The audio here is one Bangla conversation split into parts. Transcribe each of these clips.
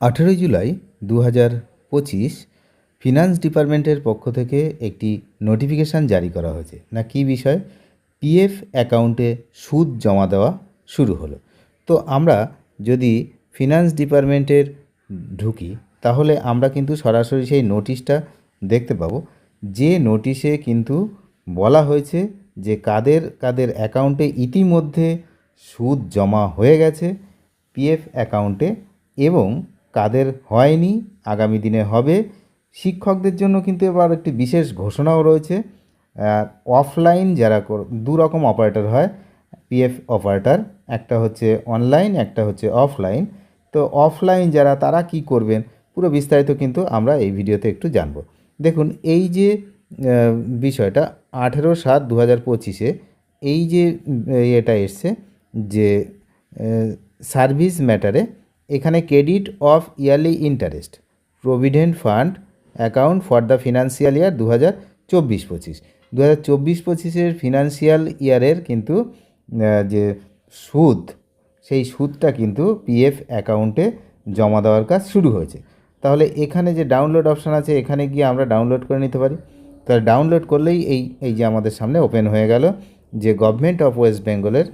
আঠেরোই জুলাই দু হাজার পঁচিশ ফিনান্স ডিপার্টমেন্টের পক্ষ থেকে একটি নোটিফিকেশান জারি করা হয়েছে। না, কী বিষয়? পিএফ অ্যাকাউন্টে সুদ জমা দেওয়া শুরু হলো। তো আমরা যদি ফিনান্স ডিপার্টমেন্টের ঢুকি, তাহলে আমরা কিন্তু সরাসরি সেই নোটিশটা দেখতে পাবো। যে নোটিশে কিন্তু বলা হয়েছে যে কাদের কাদের অ্যাকাউন্টে ইতিমধ্যে সুদ জমা হয়ে গেছে পিএফ অ্যাকাউন্টে এবং কাদের হয়নি, আগামী দিনে হবে। শিক্ষকদের জন্য কিন্তু এবার একটি বিশেষ ঘোষণাও রয়েছে। অফলাইন যারা দু রকম অপারেটর হয় পিএফ অপারেটর একটা হচ্ছে অনলাইন একটা হচ্ছে অফলাইন তো অফলাইন যারা, তারা কি করবেন? পুরো বিস্তারিত কিন্তু আমরা এই ভিডিওতে একটু জানব। দেখুন, এই যে বিষয়টা আঠেরো সাত দু হাজার পঁচিশে, এই যে এটা এসছে যে সার্ভিস ম্যাটারে এখানে credit of yearly interest, provident fund account for the financial year দু হাজার চব্বিশ পঁচিশ দু হাজার চব্বিশ পঁচিশের ফিনান্সিয়াল ইয়ারের কিন্তু যে সুদ, সেই সুদটা কিন্তু পিএফ অ্যাকাউন্টে জমা দেওয়ার কাজ শুরু হয়েছে। তাহলে এখানে যে ডাউনলোড অপশান আছে, এখানে গিয়ে আমরা ডাউনলোড করে নিতে পারি। তাহলে ডাউনলোড করলেই এই এই যে আমাদের সামনে ওপেন হয়ে গেল যে গভর্নমেন্ট অফ ওয়েস্ট বেঙ্গলের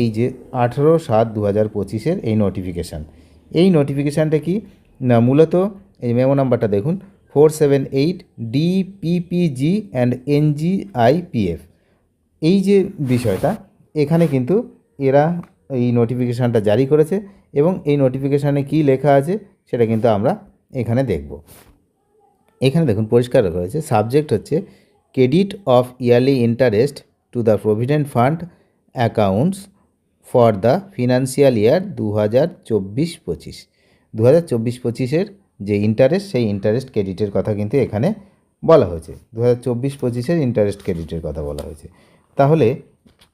এই যে আঠেরো সাত দু হাজার পঁচিশের এই নোটিফিকেশান। এই নোটিফিকেশানটা কি? না, মূলত এই মেমো নাম্বারটা দেখুন four seven eight DPPG and NGIPF এই যে বিষয়টা, এখানে কিন্তু এরা এই নোটিফিকেশানটা জারি করেছে এবং এই নোটিফিকেশানে কী লেখা আছে, সেটা কিন্তু আমরা এখানে দেখব। এখানে দেখুন, পরিষ্কার রয়েছে সাবজেক্ট হচ্ছে credit of yearly interest to the provident fund accounts for the financial year দু হাজার চব্বিশ পঁচিশ। দু হাজার চব্বিশ পঁচিশের যে ইন্টারেস্ট সেই ইন্টারেস্ট ক্রেডিটের কথা কিন্তু এখানে বলা হয়েছে। দু হাজার চব্বিশ পঁচিশের ইন্টারেস্ট ক্রেডিটের কথা বলা হয়েছে। তাহলে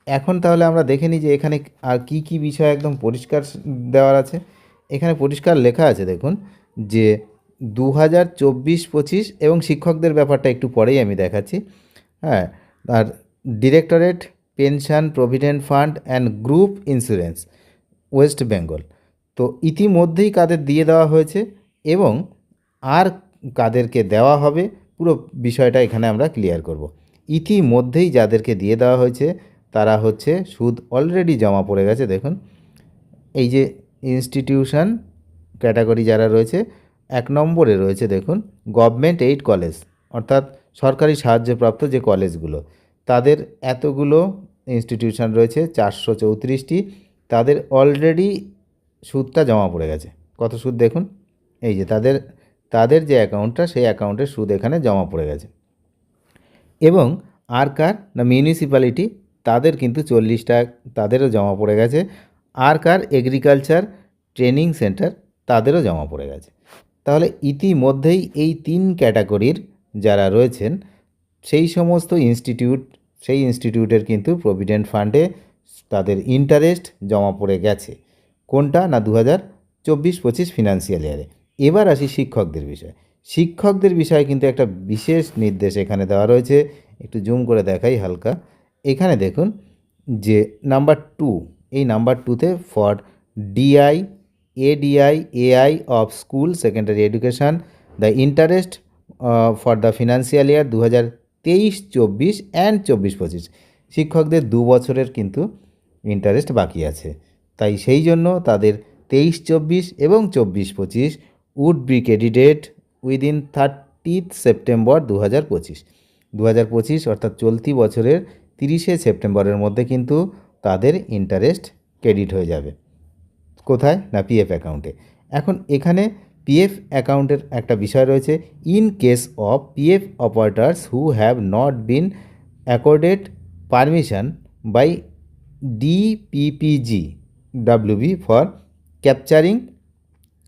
এখন তাহলে আমরা দেখে নিই যে এখানে আর কি কি বিষয় একদম পরিষ্কার দেওয়ার আছে। এখানে পরিষ্কার লেখা আছে, দেখুন, যে দু হাজার চব্বিশ পঁচিশ এবং শিক্ষকদের ব্যাপারটা একটু পরেই আমি দেখাচ্ছি। হ্যাঁ আর directorate pension provident fund and group insurance, West Bengal. তো ইতিমধ্যেই কাদের দিয়ে দেওয়া হয়েছে এবং আর কাদেরকে দেওয়া হবে পুরো বিষয়টা এখানে আমরা ক্লিয়ার করব। ইতিমধ্যেই যাদেরকে দিয়ে দেওয়া হয়েছে তারা হচ্ছে সুদ অলরেডি জমা পড়ে গেছে, দেখুন। এই যে ইনস্টিটিউশন ক্যাটাগরি যারা রয়েছে, এক নম্বরে রয়েছে, দেখুন, গভর্নমেন্ট এইড কলেজ, অর্থাৎ সরকারি সাহায্যপ্রাপ্ত যে কলেজগুলো। তাদের এতগুলো ইনস্টিটিউশন রয়েছে, চারশো চৌত্রিশটি। তাদের অলরেডি সুদটা জমা পড়ে গেছে। কত সুদ দেখুন? এই যে তাদের তাদের যে অ্যাকাউন্টটা সেই অ্যাকাউন্টের সুদ এখানে জমা পড়ে গেছে। এবং আর কার? না মিউনিসিপ্যালিটি তাদের কিন্তু চল্লিশটা তাদেরও জমা পড়ে গেছে। আর কার? এগ্রিকালচার ট্রেনিং সেন্টার তাদেরও জমা পড়ে গেছে। তাহলে ইতিমধ্যেই এই তিন ক্যাটাগরির যারা রয়েছেন, সেই সমস্ত ইনস্টিটিউট সেই ইনস্টিটিউটের কিন্তু প্রভিডেন্ট ফান্ডে তাদের ইন্টারেস্ট জমা পড়ে গেছে। কোনটা? না দু হাজার চব্বিশ পঁচিশ ফিনান্সিয়াল ইয়ারে এবার আসি শিক্ষকদের বিষয়। শিক্ষকদের বিষয়ে কিন্তু একটা বিশেষ নির্দেশ এখানে দেওয়া রয়েছে। একটু জুম করে দেখাই হালকা। এখানে দেখুন যে নাম্বার টু এই নাম্বার টুতে for DI ADI AI of school secondary education the interest for the financial year দু হাজার তেইশ, চব্বিশ অ্যান্ড চব্বিশ, পঁচিশ। শিক্ষকদের দু বছরের কিন্তু ইন্টারেস্ট বাকি আছে। তাই সেই জন্য তাদের তেইশ, চব্বিশ এবং চব্বিশ, পঁচিশ would be credited within thirtieth September দু হাজার পঁচিশ। দু হাজার পঁচিশ অর্থাৎ চলতি বছরের তিরিশে সেপ্টেম্বরের মধ্যে কিন্তু তাদের ইন্টারেস্ট ক্রেডিট হয়ে যাবে। কোথায়? না পিএফ অ্যাকাউন্টে এখন এখানে পিএফ অ্যাকাউন্টের একটা বিষয় রয়েছে। In case of PF operators who have not been accorded permission by DPPG WB for capturing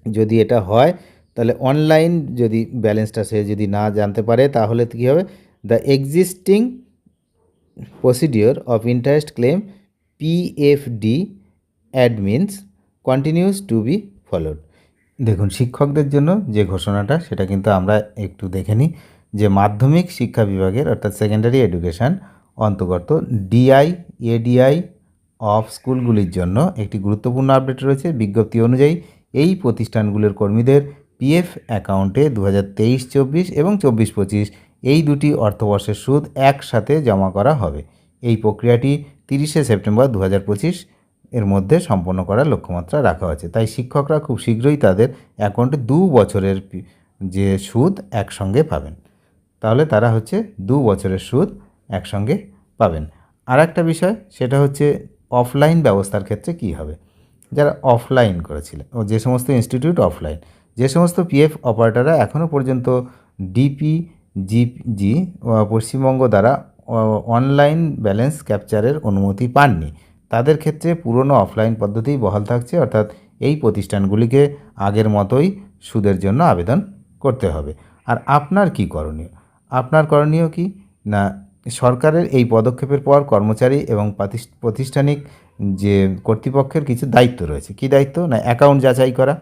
যদি এটা হয়, তাহলে অনলাইন যদি ব্যালেন্সটা সে যদি না জানতে পারে, তাহলে কী হবে? The existing procedure of interest claim PFD admins continues to be followed দেখুন, শিক্ষকদের জন্য যে ঘোষণাটা, সেটা কিন্তু আমরা একটু দেখে নিই, যে মাধ্যমিক শিক্ষা বিভাগের অর্থাৎ সেকেন্ডারি এডুকেশন অন্তর্গত ডিআই এডিআই অফ স্কুলগুলির জন্য একটি গুরুত্বপূর্ণ আপডেট রয়েছে। বিজ্ঞপ্তি অনুযায়ী এই প্রতিষ্ঠানগুলোর কর্মীদের পিএফ অ্যাকাউন্টে দু হাজার তেইশ, চব্বিশ এবং চব্বিশ পঁচিশ এই দুটি অর্থবর্ষের সুদ একসাথে জমা করা হবে। এই প্রক্রিয়াটি তিরিশে সেপ্টেম্বর দু হাজার পঁচিশ এর মধ্যে সম্পন্ন করার লক্ষ্যমাত্রা রাখা হয়েছে। তাই শিক্ষকরা খুব শীঘ্রই তাদের অ্যাকাউন্টে দু বছরের যে সুদ একসঙ্গে পাবেন। তাহলে তারা হচ্ছে দু বছরের সুদ একসঙ্গে পাবেন। আর একটা বিষয়, সেটা হচ্ছে অফলাইন ব্যবস্থার ক্ষেত্রে কী হবে? যারা অফলাইন করেছিলেন ও যে সমস্ত ইনস্টিটিউট অফলাইন যে সমস্ত পিএফ অপারেটররা এখনও পর্যন্ত ডিপি জিজি পশ্চিমবঙ্গ দ্বারা অনলাইন ব্যালেন্স ক্যাপচারের অনুমতি পাননি। তাদের ক্ষেত্রে পুরনো অফলাইন পদ্ধতিই বহাল থাকছে, অর্থাৎ এই প্রতিষ্ঠানগুলিকে আগের মতোই সুদের জন্য আবেদন করতে হবে। আর আপনার কি করণীয়? আপনার করণীয় কি? না, সরকারের এই পদক্ষেপের পর কর্মচারী এবং প্রতিষ্ঠানিক যে কর্তৃপক্ষের কিছু দায়িত্ব রয়েছে। কি দায়িত্ব? না অ্যাকাউন্ট যাচাই করা।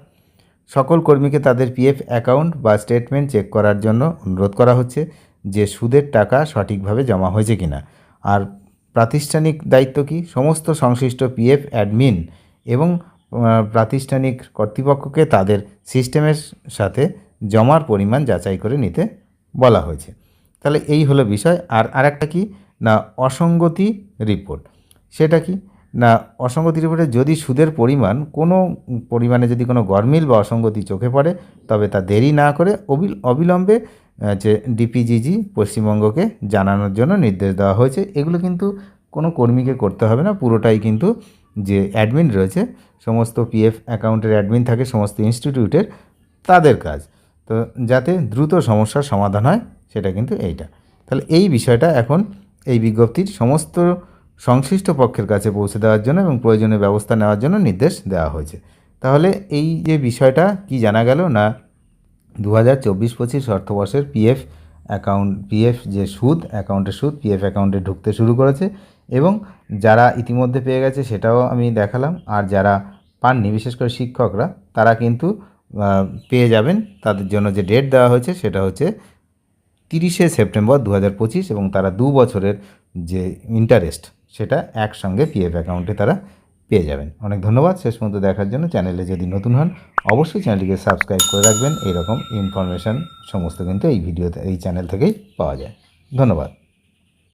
সকল কর্মীকে তাদের পিএফ অ্যাকাউন্ট বা স্টেটমেন্ট চেক করার জন্য অনুরোধ করা হচ্ছে যে সুদের টাকা সঠিকভাবে জমা হয়েছে কিনা। আর প্রাতিষ্ঠানিক দায়িত্ব কি? সমস্ত সংশ্লিষ্ট পিএফ অ্যাডমিন এবং প্রাতিষ্ঠানিক কর্তৃপক্ষকে তাদের সিস্টেমের সাথে জমার পরিমাণ যাচাই করে নিতে বলা হয়েছে। তাহলে এই হলো বিষয়। আর আরেকটা কি? না, অসঙ্গতি রিপোর্ট। সেটা কি? না, অসঙ্গতি রিপোর্টে যদি সুদের পরিমাণ, কোনো পরিমাণে যদি কোনো গরমিল বা অসঙ্গতি চোখে পড়ে, তবে তা দেরি না করে অবিল, অবিলম্বে যে ডিপিজিজি পশ্চিমবঙ্গকে জানানোর জন্য নির্দেশ দেওয়া হয়েছে। এগুলো কিন্তু কোনো কর্মীকে করতে হবে না। পুরোটাই কিন্তু যে অ্যাডমিন রয়েছে, সমস্ত পিএফ অ্যাকাউন্টের অ্যাডমিন থাকে, সমস্ত ইনস্টিটিউটের তাদের কাজ। তো যাতে দ্রুত সমস্যার সমাধান হয়, সেটা কিন্তু এইটা। তাহলে এই বিষয়টা এখন এই বিজ্ঞপ্তির সমস্ত সংশ্লিষ্ট পক্ষের কাছে পৌঁছে দেওয়ার জন্য এবং প্রয়োজনীয় ব্যবস্থা নেওয়ার জন্য নির্দেশ দেওয়া হয়েছে। তাহলে এই যে বিষয়টা, কি জানা গেল না দু হাজার চব্বিশ পঁচিশ অর্থবর্ষের পিএফ অ্যাকাউন্ট পিএফ যে সুদ অ্যাকাউন্টের সুদ পিএফ অ্যাকাউন্টে ঢুকতে শুরু করেছে এবং যারা ইতিমধ্যে পেয়ে গেছে সেটাও আমি দেখালাম। আর যারা পাননি, বিশেষ করে শিক্ষকরা, তারা কিন্তু পেয়ে যাবেন। তাদের জন্য যে ডেট দেওয়া হয়েছে সেটা হচ্ছে তিরিশে সেপ্টেম্বর দু হাজার পঁচিশ এবং তারা দু বছরের যে ইন্টারেস্ট সেটা একসঙ্গে পিএফ অ্যাকাউন্টে তারা পেয়ে যাবেন। অনেক ধন্যবাদ। শেষ পর্যন্ত দেখার জন্য চ্যানেলে যদি নতুন হন, অবশ্যই চ্যানেলটিকে সাবস্ক্রাইব করে রাখবেন। এইরকম ইনফরমেশান সমস্ত কিন্তু এই ভিডিওতে এই চ্যানেল থেকেই পাওয়া যায়। ধন্যবাদ।